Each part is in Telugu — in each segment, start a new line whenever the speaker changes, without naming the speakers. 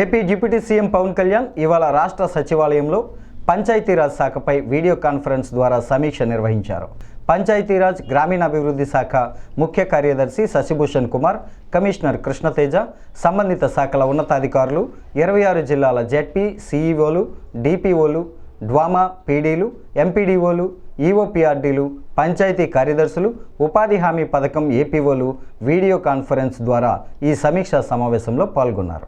AP deputy CM Pawan Kalyan ఇవాళ రాష్ట్ర సచివాలయంలో పంచాయతీరాజ్ శాఖపై వీడియో కాన్ఫరెన్స్ ద్వారా సమీక్ష నిర్వహించారు. పంచాయతీరాజ్ గ్రామీణాభివృద్ధి శాఖ ముఖ్య కార్యదర్శి శశిభూషణ్ కుమార్ కమిషనర్ కృష్ణతేజ సంబంధిత శాఖల ఉన్నతాధికారులు ఇరవై ఆరు జిల్లాల జెడ్పీ సీఈఓలు డిపిఓలు డ్వామా పీడీలు ఎంపీడీఓలు ఈఓపీఆర్డీలు పంచాయతీ కార్యదర్శులు ఉపాధి హామీ పథకం ఏపీఓలు వీడియో కాన్ఫరెన్స్ ద్వారా ఈ సమీక్షా సమావేశంలో పాల్గొన్నారు.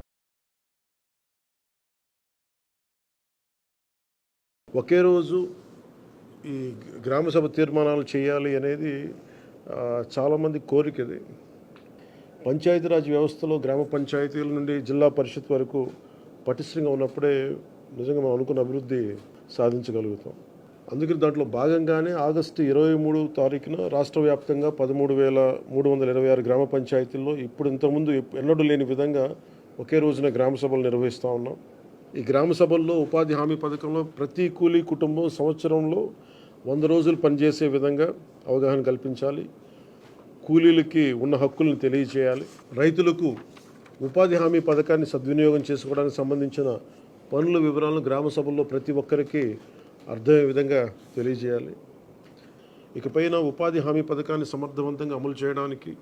ఒకే రోజు ఈ గ్రామసభ తీర్మానాలు చేయాలి అనేది చాలామంది కోరికది పంచాయతీరాజ్ వ్యవస్థలో గ్రామ పంచాయతీల నుండి జిల్లా పరిషత్ వరకు పటిష్టంగా ఉన్నప్పుడే నిజంగా మనం అనుకున్న అభివృద్ధి సాధించగలుగుతాం. అందుకని దాంట్లో భాగంగానే ఆగస్టు ఇరవై మూడు తారీఖున రాష్ట్ర వ్యాప్తంగా పదమూడు వేల మూడు వందల ఇరవై ఆరు గ్రామ పంచాయతీల్లో ఇప్పుడు ఇంతకుముందు ఎన్నడూ లేని విధంగా ఒకే రోజున గ్రామ సభలు నిర్వహిస్తూ ఉన్నాం. ఈ గ్రామ సభల్లో ఉపాధి హామీ పథకంలో ప్రతి కూలీ కుటుంబం సంవత్సరంలో వంద రోజులు పనిచేసే విధంగా అవగాహన కల్పించాలి. కూలీలకి ఉన్న హక్కులను తెలియజేయాలి రైతులకు ఉపాధి హామీ పథకాన్ని సద్వినియోగం చేసుకోవడానికి సంబంధించిన పనుల వివరాలను గ్రామ సభల్లో ప్రతి ఒక్కరికి అర్థమయ్యే విధంగా తెలియజేయాలి. ఇకపైన ఉపాధి హామీ పథకాన్ని సమర్థవంతంగా అమలు చేయడానికి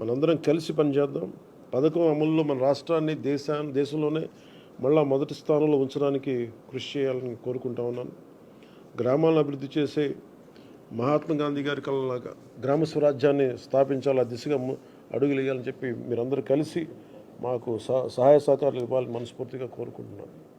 మనందరం కలిసి పనిచేద్దాం. పథకం అమలులో మన రాష్ట్రాన్ని దేశాన్ని దేశంలోనే మళ్ళా మొదటి స్థానంలో ఉంచడానికి కృషి చేయాలని కోరుకుంటా ఉన్నాను. గ్రామాలను అభివృద్ధి చేసే మహాత్మా గాంధీ గారి కళలాగా గ్రామ స్వరాజ్యాన్ని స్థాపించాలి ఆ దిశగా అడుగులు వేయాలని చెప్పి మీరందరూ కలిసి మాకు సహ- సహాయ సహకారాలు ఇవ్వాలని మనస్ఫూర్తిగా కోరుకుంటున్నాను.